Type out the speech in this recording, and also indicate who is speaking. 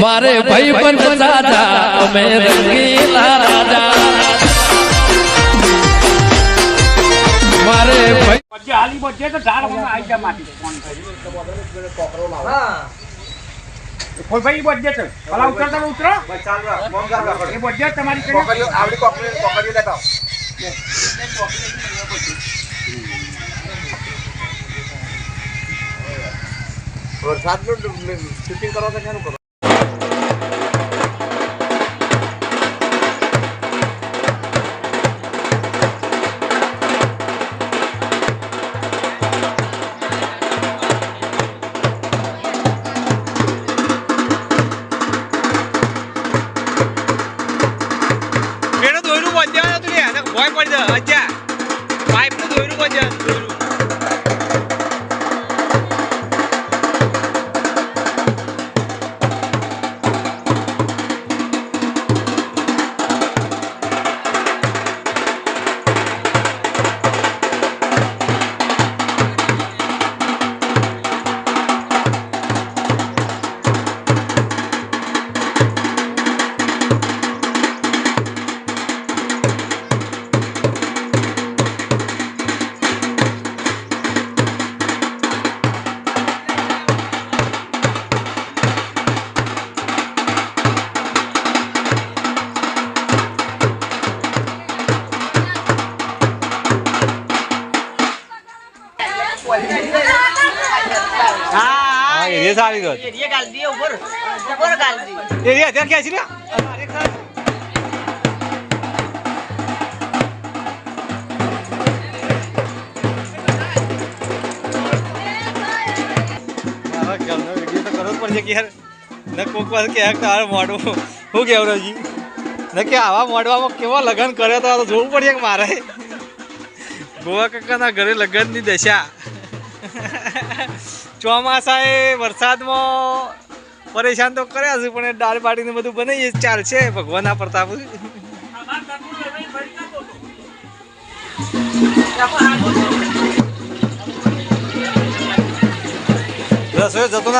Speaker 1: મારે ભાઈ પણ દાદા અમે રંગીલા રાજા. મારે ભાઈ
Speaker 2: હાલી બજે તો ઝાડવામાં આવી જા માટી ફોન હા. કોઈ ભાઈ બજે છે. ભલા ઉતર તમે ઉતરો. એ બજે તમારી કરી
Speaker 3: શૂટિંગ કરો તો ક્યાંનું કરો
Speaker 4: શૂટિંગ કરવા તો હતું લે અને ભોય પડી જાય અચ્છા પાઇપ નું દોયરું બંધ એ રેસ આવી ગયો
Speaker 5: એરિયા ગાલ દે ઉપર. ઉપર ગાલ દે.
Speaker 4: એ રે ત્યાં ક્યાં છે રે તો કરવો જ પડશે કે યાર. ન કોક વાર કે તારે મોડવું શું કેવરાજી ન કે આવા મોડવામાં કેવા લગ્ન કર્યા તો આ તો જોવું પડશે કે મારે. ગોવા કાકાના ઘરે લગ્નની દશા. ચોમાસાએ વરસાદમાં પરેશાન તો કર્યા છે, પણ એ દાળ બાટીને બધું બનાવીએ ચાલશે ભગવાનના પ્રતાપ. રસોઈ જતો